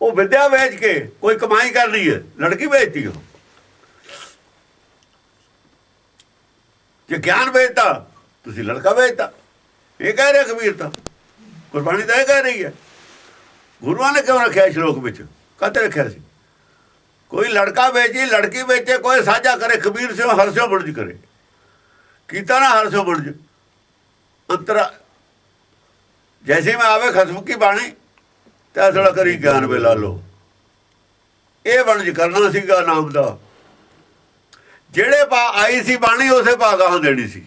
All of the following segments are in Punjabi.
ਉਹ ਵਿਦਿਆ ਵੇਚ ਕੇ ਕੋਈ ਕਮਾਈ ਕਰ ਰਹੀ ਹੈ, ਲੜਕੀ ਵੇਚਦੀ ਉਹ ਜੇ ਗਿਆਨ ਵੇਚਦਾ, ਤੁਸੀਂ ਲੜਕਾ ਵੇਚਦਾ। ਇਹ ਕਹਿ ਰਿਹਾ ਕਬੀਰ ਤਾਂ, ਕੁਰਬਾਨੀ ਤਾਂ ਇਹ ਕਹਿ ਰਹੀ ਹੈ। ਗੁਰੂਆਂ ਨੇ ਕਿਉਂ ਰੱਖਿਆ ਸ਼ਲੋਕ ਵਿੱਚ? ਕਾਹਤੇ ਰੱਖਿਆ ਸੀ? ਕੋਈ ਲੜਕਾ ਵੇਚੀ, ਲੜਕੀ ਵੇਚੇ, ਕੋਈ ਸਾਝਾ ਕਰੇ, ਕਬੀਰ ਸਿਓ, ਹਰਸਿਓ ਬੁਰਜ ਕਰੇ। ਕੀਤਾ ਨਾ ਹਰਸਿਓ ਬੁਰਜ। ਅੰਤਰਾ ਜੈਸੇ ਮੈਂ ਆਵੇ ਖਸਮ ਕੀ ਬਾਣੀ ਤੇ ਅਸਲਾ ਕਰੀ ਗਿਆਨ ਵੇ ਲਾ ਲੋ ਇਹ ਵਣਜ ਕਰਨਾ ਸੀਗਾ ਨਾਮ ਦਾ। ਜਿਹੜੇ ਪਾ ਆਈ ਸੀ ਬਾਣੀ, ਉਸੇ ਭਾਗਾਂ ਦੇਣੀ ਸੀ।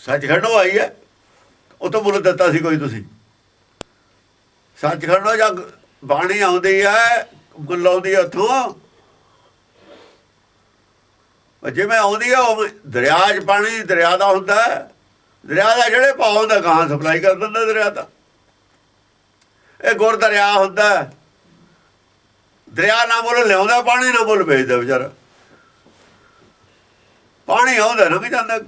ਸੱਚਖੰਡੋਂ ਆਈ ਹੈ ਉਹ ਤੋਂ ਮੁੱਲ ਦਿੱਤਾ ਸੀ ਕੋਈ ਤੁਸੀਂ। ਸੱਚਖੰਡੋਂ ਜਾਂ ਬਾਣੀ ਆਉਂਦੀ ਹੈ, ਗੁੱਲ ਆਉਂਦੀ ਹੈ ਉੱਥੋਂ। ਜਿਵੇਂ ਆਉਂਦੀ ਹੈ ਉਹ ਦਰਿਆ 'ਚ ਪਾਣੀ, ਦਰਿਆ ਦਾ ਹੁੰਦਾ ਦਰਿਆ ਦਾ ਜਿਹੜੇ ਭਾਅ ਹੁੰਦਾ ਗਾਂ ਸਪਲਾਈ ਕਰ ਦਿੰਦਾ ਦਰਿਆ ਦਾ। ਇਹ ਗੁਰ ਦਰਿਆ ਹੁੰਦਾ ਦਰਿਆ ਨਾ ਮੁੱਲ ਲਿਆਉਂਦਾ, ਪਾਣੀ ਨਾ ਮੁੱਲ ਵੇਚਦਾ ਵਿਚਾਰਾ। ਪਾਣੀ ਆਉਂਦਾ ਨਾ ਵੀ ਜਾਂਦਾ।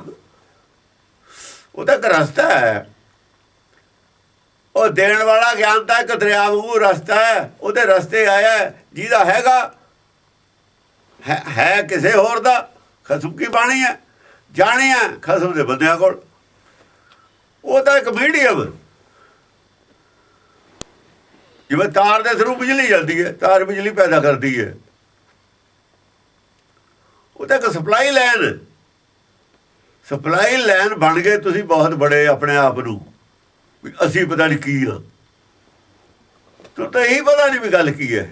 ਉਹ ਤਾਂ ਇੱਕ ਰਸਤਾ ਹੈ। ਉਹ ਦੇਣ ਵਾਲਾ ਗਿਆਨ ਤਾਂ ਇੱਕ ਦਰਿਆ ਵਾਂਗੂ ਰਸਤਾ ਹੈ। ਉਹਦੇ ਰਸਤੇ ਆਇਆ ਜਿਹਦਾ ਹੈਗਾ, ਹੈ- ਹੈ ਕਿਸੇ ਹੋਰ ਦਾ। ਖਸਮ ਕੀ ਬਾਣੀ ਹੈ? ਜਾਣੀ ਹੈ ਖਸਮ ਦੇ ਬੰਦਿਆਂ ਕੋਲ। ਉਹ ਤਾਂ ਇੱਕ ਮੀਡੀਅਮ ਜਿਵੇਂ ਤਾਰ ਦੇ ਥਰੂ ਬਿਜਲੀ ਜਾਂਦੀ ਹੈ ਤਾਰ ਬਿਜਲੀ ਪੈਦਾ ਕਰਦੀ ਹੈ। ਉਹ ਤਾਂ ਇੱਕ ਸਪਲਾਈ ਲਾਈਨ ਸਪਲਾਈ ਲਾਈਨ ਬਣ ਗਏ ਤੁਸੀਂ ਬਹੁਤ ਬੜੇ ਆਪਣੇ ਆਪ ਨੂੰ। ਅਸੀਂ ਪਤਾ ਨਹੀਂ ਕੀ ਆ। ਤੂੰ ਤਾਂ ਇਹੀ ਪਤਾ ਨਹੀਂ ਵੀ ਗੱਲ ਕੀ ਹੈ।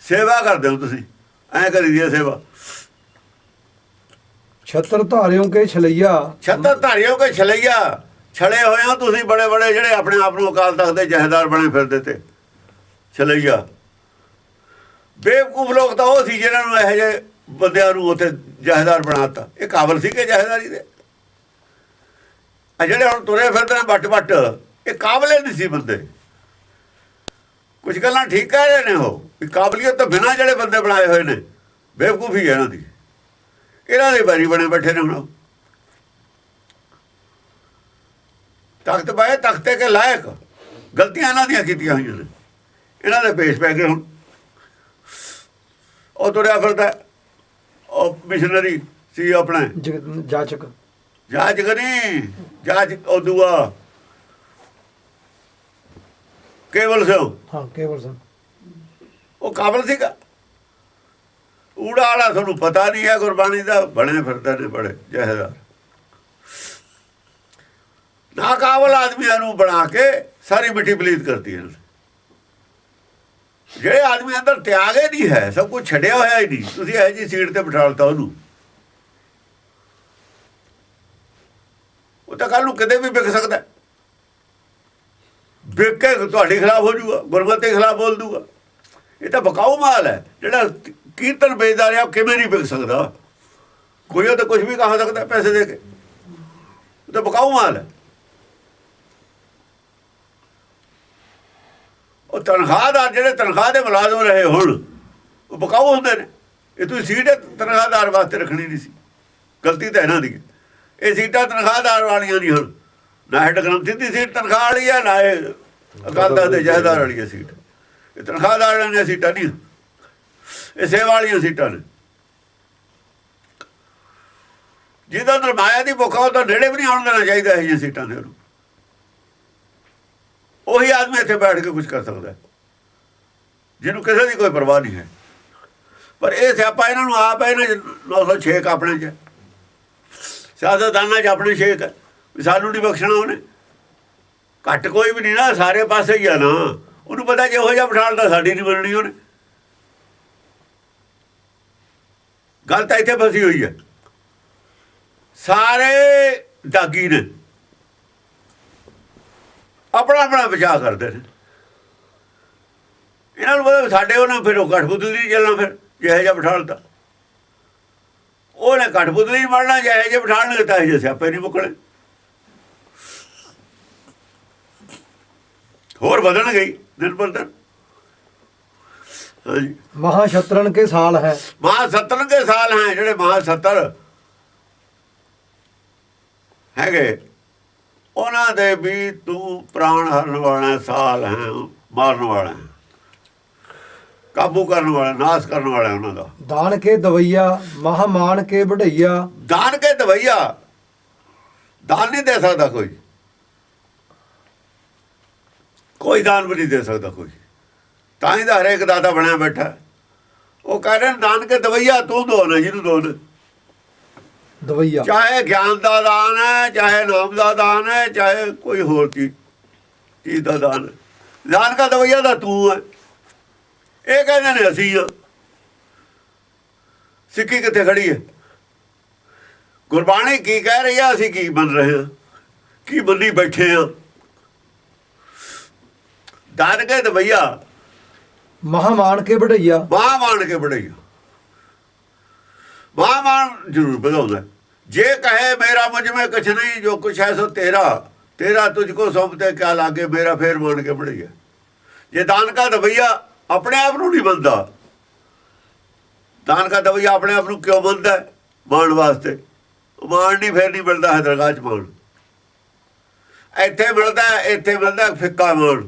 ਸੇਵਾ ਕਰਦੇ ਹੋ ਤੁਸੀਂ। ਐ ਕਰੀ ਦੀ ਸੇਵਾ। ਛਤਰ ਧਾਰਿਓ ਕੇ ਛਲਈਆ। ਛੱਤਰ ਧਾਰਿਓ ਕੇ ਛਲਈਆ। ਛਲੇ ਹੋਏ ਹੋ ਤੁਸੀਂ ਬੜੇ ਬੜੇ ਜਿਹੜੇ ਆਪਣੇ ਆਪ ਨੂੰ ਅਕਾਲ ਤਖਤ ਦੇ ਜਹੇਦਾਰ ਬਣੇ ਫਿਰਦੇ ਤੇ। ਛਲਈਆ। ਬੇਵਕੂਫ ਲੋਕ ਤਾਂ ਉਹ ਸੀ ਜਿਹਨਾਂ ਨੂੰ ਇਹੋ ਜਿਹੇ ਬੰਦਿਆਂ ਨੂੰ ਉੱਥੇ ਜਹੇਦਾਰ ਬਣਾਤਾ। ਇਹ ਕਾਬਲ ਸੀ ਕਿ ਜਹੇਦਾਰੀ ਦੇ? ਆ ਜਿਹੜੇ ਹੁਣ ਤੁਰੇ ਫਿਰਦੇ ਨੇ ਵੱਟ ਵੱਟ, ਇਹ ਕਾਬਲੇ ਨਹੀਂ ਸੀ ਬੰਦੇ। ਕੁਝ ਗੱਲਾਂ ਠੀਕ ਕਹਿ ਰਹੇ ਨੇ ਉਹ, ਵੀ ਕਾਬਲੀਅਤ ਤੋਂ ਬਿਨਾਂ ਜਿਹੜੇ ਬੰਦੇ ਬਣਾਏ ਹੋਏ ਨੇ, ਬੇਵਕੂਫੀ ਹੈ ਇਹਨਾਂ ਦੀ। ਇਹਨਾਂ ਦੇ ਬਾਰੀ ਬਣੇ ਬੈਠੇ ਨੇ ਹੁਣ ਤਖਤ ਪਾਏ ਤਖਤੇ ਕੇ ਲਾਇਕ। ਗਲਤੀਆਂ ਇਹਨਾਂ ਦੀਆਂ ਕੀਤੀਆਂ ਹੋਈਆਂ ਨੇ। ਇਹਨਾਂ ਦੇ ਪੇਸ਼ ਪੈ ਗਏ ਹੁਣ। ਉਹ ਤੁਰਿਆ ਫਿਰਦਾ ਉਹ ਮਿਸ਼ਨਰੀ ਸੀ ਆਪਣੇ। ਜ- ਜਾਚਕ। ਜਾਂਚ ਕਰੀ ਜਾਂਚ ਉਹ ਦੂਆ। ਕੇਵਲ ਸਿੰਘ। ਹਾਂ ਕੇਵਲ ਸਿੰਘ। ਉਹ ਕਾਬਲ ਸੀਗਾ। ਊੜਾ ਵਾਲਾ ਤੁਹਾਨੂੰ ਪਤਾ ਨਹੀਂ ਹੈ ਗੁਰਬਾਣੀ ਦਾ। ਬਣੇ ਫਿਰਦੇ ਨੇ ਬੜੇ ਜਹੇਦਾਰ ਨਾ ਕਾਬਲ ਆਦਮੀਆਂ ਨੂੰ ਬਣਾ ਕੇ ਸਾਰੀ ਮਿੱਟੀ ਪਲੀਤ ਕਰਤੀ ਇਹਨਾਂ ਜਿਹੜੇ ਆਦਮੀ ਅੰਦਰ ਤਿਆਗ ਹੀ ਨਹੀਂ ਹੈ, ਸਭ ਕੁਝ ਛੱਡਿਆ ਹੋਇਆ ਹੀ ਨਹੀਂ। ਤੁਸੀਂ ਇਹ ਜੀ ਸੀਟ ਤੇ ਬਿਠਾ ਬਿਠਾਲਤਾ ਉਹਨੂੰ। ਉਹ ਤਾਂ ਕੱਲ ਨੂੰ ਕਿਤੇ ਵੀ ਵਿਕ ਸਕਦਾ ਵਿਕ ਕੇ ਤੁਹਾਡੇ ਖਿਲਾਫ ਹੋ ਜਾਊਗਾ, ਗੁਰਮਤਿ ਦੇ ਖਿਲਾਫ ਬੋਲ ਦੂਗਾ ਇਹ ਤਾਂ ਬਕਾਊ ਮਾਲ ਹੈ। ਜਿਹੜਾ ਕੀਰਤਨ ਵੇਚਦਾ ਰਿਹਾ, ਉਹ ਕਿਵੇਂ ਨਹੀਂ ਵਿਕ ਸਕਦਾ? ਕੋਈ ਉਹ ਤਾਂ ਕੁਝ ਵੀ ਕਹਾ ਸਕਦਾ ਪੈਸੇ ਦੇ ਕੇ। ਉਹ ਤਾਂ ਬਕਾਊ ਮਾਲ ਹੈ। ਉਹ ਤਨਖਾਹਦਾਰ ਜਿਹੜੇ ਤਨਖਾਹ ਦੇ ਮੁਲਾਜ਼ਮ ਰਹੇ ਹੁਣ, ਉਹ ਬਕਾਊ ਹੁੰਦੇ ਨੇ। ਇਹ ਤੁਸੀਂ ਸੀਟ ਤਨਖਾਹਦਾਰ ਵਾਸਤੇ ਰੱਖਣੀ ਨਹੀਂ ਸੀ। ਗਲਤੀ ਤਾਂ ਇਹਨਾਂ ਦੀ ਇਹ ਸੀਟਾਂ ਤਨਖਾਹਦਾਰ ਵਾਲੀਆਂ ਨਹੀਂ ਹੁਣ। ਨਾ ਹੈਡ ਗ੍ਰੰਥੀ ਦੀ ਸੀਟ ਤਨਖਾਹ ਵਾਲੀ ਹੈ, ਨਾ ਇਹ ਅਕਾਲ ਤਖਤ ਦੇ ਜਹੇਦਾਰ ਵਾਲੀ ਹੈ ਸੀਟ। ਇਹ ਤਨਖਾਹਦਾਰ ਵਾਲੀਆਂ ਸੀਟਾਂ ਨਹੀਂ ਇਹ ਸੇਵਾ ਵਾਲੀਆਂ ਸੀਟਾਂ ਨੇ। ਜਿਹਦਾ ਅੰਦਰ ਮਾਇਆ ਦੀ ਭੁੱਖਾ, ਉਹ ਤਾਂ ਨੇੜੇ ਵੀ ਨਹੀਂ ਆਉਣ ਦੇਣਾ ਚਾਹੀਦਾ ਇਹ ਜਿਹੀਆਂ ਸੀਟਾਂ ਦੇ ਉਹਨੂੰ। ਉਹੀ ਆਦਮੀ ਇੱਥੇ ਬੈਠ ਕੇ ਕੁਝ ਕਰ ਸਕਦਾ ਜਿਹਨੂੰ ਕਿਸੇ ਦੀ ਕੋਈ ਪਰਵਾਹ ਨਹੀਂ ਹੈ। ਪਰ ਇਹ ਸਿਆਪਾ ਇਹਨਾਂ ਨੂੰ ਆਪ ਹੈ, ਇਹਨਾਂ 'ਚ 906 ਆਪਣੇ ਚ ਸਿਆਸਤਦਾਨਾਂ 'ਚ ਆਪਣੇ ਛੇਕ ਹੈ। ਸਾਨੂੰ ਨਹੀਂ ਬਖਸ਼ਣਾ ਉਹਨੇ। ਘੱਟ ਕੋਈ ਵੀ ਨਹੀਂ ਨਾ, ਸਾਰੇ ਪਾਸੇ ਹੀ ਆ ਨਾ। ਉਹਨੂੰ ਪਤਾ ਜੇ ਉਹ ਜਿਹਾ ਬਿਠਾਲਦਾ ਸਾਡੀ ਨਹੀਂ ਬਣਨੀ ਉਹਨੇ। ਗੱਲ ਤਾਂ ਇੱਥੇ ਫਸੀ ਹੋਈ ਹੈ। ਸਾਰੇ ਦਾਗੀ ਨੇ। ਆਪਣਾ ਆਪਣਾ ਬਚਾਅ ਕਰਦੇ ਨੇ। ਇਹਨਾਂ ਨੂੰ ਪਤਾ ਸਾਡੇ ਉਹਨਾਂ ਫਿਰ ਉਹ ਨਹੀਂ ਚੱਲਣਾ ਫਿਰ ਜਿਹੇ ਜਿਹਾ ਬਿਠਾਲਤਾ ਉਹਨੇ ਕਠਪੁਤਲੀ ਨਹੀਂ ਬਣਨਾ ਜਿਹੇ ਜਿਹੇ ਬਿਠਾਲਣਗੇ ਤਾਂ ਇਹ ਸਿਆਪੇ ਨਹੀਂ ਮੁੱਕਣੇ। ਹੋਰ ਵਧਣ ਗਈ ਦਿਨ ਪਰ ਦਿਨ ਮਹਾ ਛਤਰਨ ਕੇ ਸਾਲ ਹੈ। ਮਹਾ ਸੱਤਰ ਦੇ ਸਾਲ ਹੈ ਜਿਹੜੇ ਮਹਾ ਸੱਤਰ ਹੈਗੇ। ਉਹਨਾਂ ਦੇ ਵੀ ਤੂੰ ਪ੍ਰਾਣ ਹਰਨ ਵਾਲਾ ਸਾਲ ਹੈ ਮਾਰਨ ਵਾਲਾ ਕਾਬੂ ਕਰਨ ਵਾਲਾ ਨਾਸ ਕਰਨ ਵਾਲਾ ਉਹਨਾਂ ਦਾ। ਦਾਨ ਕੇ ਦਵਈਆ ਮਹਾਮਾਨ ਕੇ ਵਢਈਆ। ਦਾਨ ਕੇ ਦਵਈਆ। ਦਾਨ ਨਹੀਂ ਦੇ ਸਕਦਾ ਕੋਈ। ਕੋਈ ਦਾਨ ਵੀ ਨਹੀਂ ਦੇ ਸਕਦਾ ਕੋਈ। ਤਾਂ ਹੀ ਤਾਂ ਹਰੇਕ ਦਾਤਾ ਬਣਿਆ ਬੈਠਾ। ਉਹ ਕਹਿ ਰਹੇ ਨੇ, ਦਾਨ ਕੇ ਦਵਈਆ ਤੂੰ ਦੋ ਨਾ ਜਿਹਨੂੰ ਦੋ ਨੇ। ਦਵਈਆ। ਚਾਹੇ ਗਿਆਨ ਦਾ ਦਾਨ ਹੈ ਚਾਹੇ ਨਾਮ ਦਾ ਦਾਨ ਹੈ ਚਾਹੇ ਕੋਈ ਹੋਰ ਚੀਜ਼ ਚੀਜ਼ ਦਾ ਦਾਨ ਹੈ। ਦਾਨ ਕਾ ਦਵਈਆ ਦਾ ਤੂੰ ਹੈ। ਇਹ ਕਹਿੰਦੇ ਨੇ ਅਸੀਂ ਆ ਸਿੱਕੀ ਕਿੱਥੇ ਖੜੀ ਹੈ? ਗੁਰਬਾਣੀ ਕੀ ਕਹਿ ਰਹੀ ਆ ਅਸੀਂ ਕੀ ਬਣ ਰਹੇ ਹਾਂ? ਕੀ ਬੰਨੀ ਬੈਠੇ ਆ ਦਾਨ ਕੇ ਦਵਈਆ। ਮਹਾਮਾਨ ਕੇ ਵਢਈਆ ਮਾਂ ਮਾਣ ਕੇ ਬੜਈਆ ਮਾਂ ਮਾਣ ਜ਼ਰੂਰ ਵਧਾਉਂਦਾ ਜੇ ਕਹੇ ਮੇਰਾ ਮੁਝ में ਕੁਛ ਨਹੀਂ, ਜੋ ਕੁਛ ਹੈ ਸੋ ਤੇਰਾ। ਤੇਰਾ ਤੁਝ ਕੋ ਸੌਂਪਤੇ ਕਿਆ ਲਾਗੇ, ਮੇਰਾ ਫੇਰ ਮਾਣ ਕੇ ਬੜਈਆ ਜੇ ਦਾਨ ਕਾ ਦਵਈਆ ਆਪਣੇ ਆਪ ਨੂੰ ਨਹੀਂ ਬੰਦਾ, ਦਾਨ ਕਾ ਦਵਈਆ ਆਪਣੇ ਆਪ ਨੂੰ ਕਿਉਂ ਬੰਦਾ ਮਾਣ ਵਾਸਤੇ। ਮਾਣ ਨਹੀਂ, ਫੇਰ ਨਹੀਂ ਮਿਲਦਾ ਹੈ ਦਰਗਾਹ ਚ ਮਾਣ। ਇੱਥੇ ਮਿਲਦਾ ਇੱਥੇ ਮਿਲਦਾ ਫਿੱਕਾ ਮਾਣ।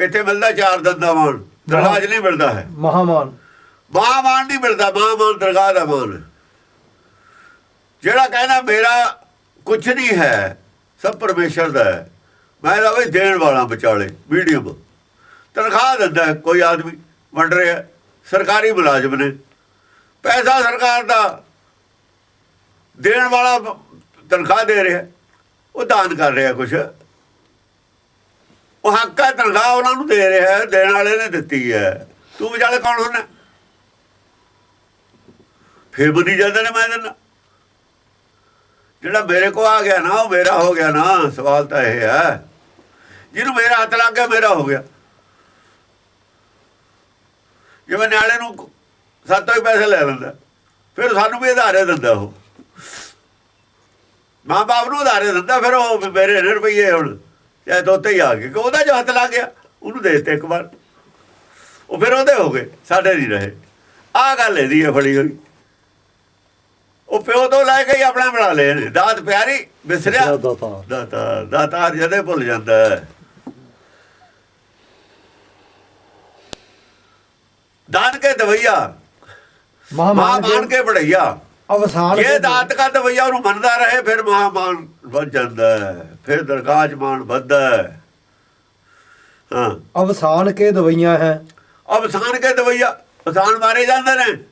ਇੱਥੇ ਮਿਲਦਾ ਚਾਰ ਦੰਦਾ ਮਾਣ। ਦਰਗਾਹ 'ਚ ਨਹੀਂ ਮਿਲਦਾ ਹੈ। ਮਹਾਮਾਨ। ਮਾਂ ਮਾਨ ਨਹੀਂ ਮਿਲਦਾ ਮਾਂ ਮਾਨ ਦਰਗਾਹ ਦਾ ਮਾਨ ਜਿਹੜਾ ਕਹਿੰਦਾ ਮੇਰਾ ਕੁਝ ਨਹੀਂ ਹੈ, ਸਭ ਪਰਮੇਸ਼ਰ ਦਾ ਹੈ। ਮੈਂ ਤਾਂ ਵੀ ਦੇਣ ਵਾਲਾ ਵਿਚਾਲੇ ਮੀਡੀਅਮ ਤਨਖਾਹ ਦਿੰਦਾ ਕੋਈ ਆਦਮੀ ਵੰਡ ਰਿਹਾ ਸਰਕਾਰੀ ਮੁਲਾਜ਼ਮ ਨੇ। ਪੈਸਾ ਸਰਕਾਰ ਦਾ ਦੇਣ ਵਾਲਾ ਤਨਖਾਹ ਦੇ ਰਿਹਾ ਉਹ ਦਾਨ ਕਰ ਰਿਹਾ ਕੁਛ। ਉਹ ਹੱਕ ਹੈ, ਤਨਖਾਹ ਉਹਨਾਂ ਨੂੰ ਦੇ ਰਿਹਾ ਦੇਣ ਵਾਲੇ ਨੇ ਦਿੱਤੀ ਹੈ। ਤੂੰ ਵਿਚਾਲੇ ਕੌਣ ਹੁੰਦਾ ਫਿਰ ਬੁੱਧੀ ਜਾਂਦੇ ਨੇ ਮੈਂ ਦਿੰਦਾ ਜਿਹੜਾ ਮੇਰੇ ਕੋ ਆ ਗਿਆ ਨਾ, ਉਹ ਮੇਰਾ ਹੋ ਗਿਆ ਨਾ। ਸਵਾਲ ਤਾਂ ਇਹ ਹੈ। ਜਿਹਨੂੰ ਮੇਰਾ ਹੱਥ ਲੱਗ ਗਿਆ, ਮੇਰਾ ਹੋ ਗਿਆ। ਜਿਵੇਂ ਨਿਆਲੇ ਨੂੰ ਸਾਤੋਂ ਹੀ ਪੈਸੇ ਲੈ ਲੈਂਦਾ, ਫਿਰ ਸਾਨੂੰ ਵੀ ਉਧਾਰੇ ਦਿੰਦਾ ਉਹ। ਮਾਂ ਬਾਪ ਨੂੰ ਉਧਾਰੇ ਦਿੰਦਾ, ਫਿਰ ਉਹ ਮੇਰੇ ਰੁਪਈਏ ਹੁਣ, ਚਾਹੇ ਦੋਤੇ ਹੀ ਆ ਗਏ ਕਿ ਉਹਦਾ ਜੋ ਹੱਥ ਲੱਗ ਗਿਆ, ਉਹਨੂੰ ਦੇ ਦਿੱਤੇ ਇੱਕ ਵਾਰ। ਉਹ ਫਿਰ ਉਹਦੇ ਹੋ ਗਏ, ਸਾਡੇ ਨਹੀਂ ਰਹੇ। ਆਹ ਗੱਲ ਇਹਦੀ ਹੈ ਫੜੀ ਹੋਈ। ਉਹ ਪਿਓ ਤੋਂ ਲੈ ਕੇ ਹੀ ਆਪਣਾ ਬਣਾ ਲਏ ਨੇ। ਦਾਤ ਪਿਆਰੀ ਵਿਸਰਿਆ ਦਾਤਾ। ਦਾਤਾ ਦਾਤਾ ਜਦੇ ਭੁੱਲ ਜਾਂਦਾ ਹੈ। ਦਾਨ ਕੇ ਦਵਈਆ ਮਾਂ ਮਹਾਮਾਨ ਮਾਨ ਕੇ ਬੜਈਆ ਅਵਸਾਨ ਕੇ ਦਾਤ ਕਾ ਦਵਈਆ ਉਹਨੂੰ ਮੰਨਦਾ ਰਹੇ ਫਿਰ ਮਾਂ ਮਾਨ ਵੱਧ ਜਾਂਦਾ ਹੈ। ਫਿਰ ਦਰਗਾਹ ਮਾਨ ਵੱਧਦਾ ਹੈ। ਹਾਂ। ਅਵਸਾਨ ਕੇ ਦਵਈਆਂ ਹੈ। ਅਵਸਾਨ ਕੇ ਦਵਈਆ। ਅਵਸਾਨ ਮਾਰੇ ਜਾਂਦੇ ਨੇ।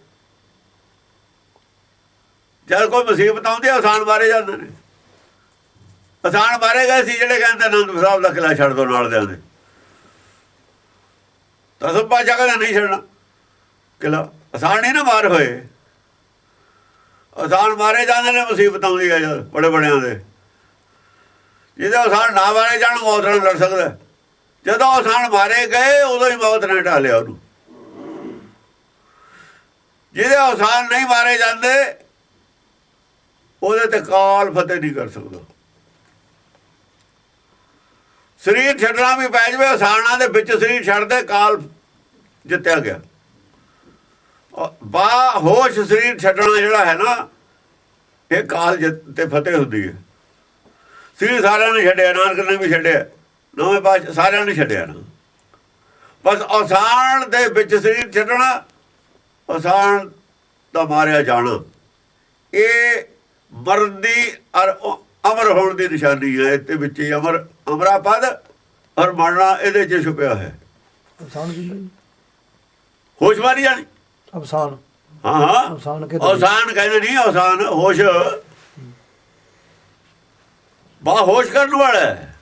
ਜਦ ਕੋਈ ਮੁਸੀਬਤ ਆਉਂਦੀ ਹੈ ਅਵਸਾਨ ਮਾਰੇ ਜਾਂਦੇ ਨੇ। ਅਵਸਾਨ ਮਾਰੇ ਗਏ ਸੀ, ਜਿਹੜੇ ਕਹਿੰਦੇ ਅਨੰਦ ਸਾਹਿਬ ਦਾ ਕਿਲਾ ਛੱਡ ਦੋ ਨਾਲ ਦੇ। ਆਂਦੇ ਤਾਂ ਸਭ ਬਾਜਾ ਕਹਿੰਦਾ ਨਹੀਂ ਛੱਡਣਾ। ਕਿਲਾ ਅਸਾਨ ਨਹੀਂ ਨਾ ਮਾਰ ਹੋਏ। ਅਸਾਨ ਮਾਰੇ ਜਾਂਦੇ ਨੇ, ਮੁਸੀਬਤ ਆਉਂਦੀ ਹੈ ਜਦ, ਬੜੇ ਬੜਿਆਂ ਦੇ। ਜਿਹਦੇ ਅਸਾਨ ਨਾ ਮਾਰੇ ਜਾਣ ਮੌਤ ਨਾਲ ਲੜ ਸਕਦਾ ਜਦੋਂ ਅਸਾਨ ਮਾਰੇ ਗਏ, ਉਦੋਂ ਹੀ ਮੌਤ ਨੇ ਢਾਲਿਆ ਉਹਨੂੰ। ਜਿਹਦੇ ਅਸਾਨ ਨਹੀਂ ਮਾਰੇ ਜਾਂਦੇ ਉਹਦੇ ਤੇ ਕਾਲ ਫਤਿਹ ਨਹੀਂ ਕਰ ਸਕਦਾ। ਸਰੀਰ ਛੱਡਣਾ ਵੀ ਪੈ ਜਵੇ ਅਸਾਨਾਂ ਦੇ ਵਿੱਚ ਸਰੀਰ ਛੱਡਦੇ, ਕਾਲ ਜਿੱਤਿਆ ਗਿਆ। ਔਰ ਬਾ ਹੋਸ਼ ਸਰੀਰ ਛੱਡਣਾ ਜਿਹੜਾ ਹੈ ਨਾ, ਇਹ ਕਾਲ ਜਿੱਤ ਤੇ ਫਤਿਹ ਹੁੰਦੀ ਹੈ। ਸਰੀਰ ਸਾਰਿਆਂ ਨੇ ਛੱਡਿਆ, ਨਾਨਕ ਨੇ ਵੀ ਛੱਡਿਆ, ਨਵੇਂ ਪਾਸ਼ ਸਾਰਿਆਂ ਨੇ ਛੱਡਿਆ ਨਾ। ਬਸ ਔਸਾਨ ਦੇ ਵਿੱਚ ਸਰੀਰ ਛੱਡਣਾ ਔਸਾਨ ਦਾ ਮਾਰਿਆ ਜਾਣਾ। ਇਹ ਮਰਨ ਦੀ ਉਹ ਅਮਰ ਹੋਣ ਦੀ ਨਿਸ਼ਾਨੀ ਹੈ ਇਹਦੇ ਵਿੱਚ ਹੀ ਅਮਰ ਅਮਰਾ ਪਦ ਔਰ ਮਰਨਾ ਇਹਦੇ 'ਚ ਛੁਪਿਆ ਹੈ। ਅਵਸਾਨ ਕੀ ਹੋਸ਼ ਮਾਰੀ ਜਾਣੀ। ਅਵਸਾਨ। ਹਾਂ ਹਾਂ। ਅਵਸਾਨ ਕੇ ਦਵਈਆ ਆਸਾਨ ਕਹਿੰਦੇ ਨਹੀਂ ਆਸਾਨ ਹੋਸ਼। ਬਾ ਹੋਸ਼ ਕਰਨ ਵਾਲਾ ਹੈ।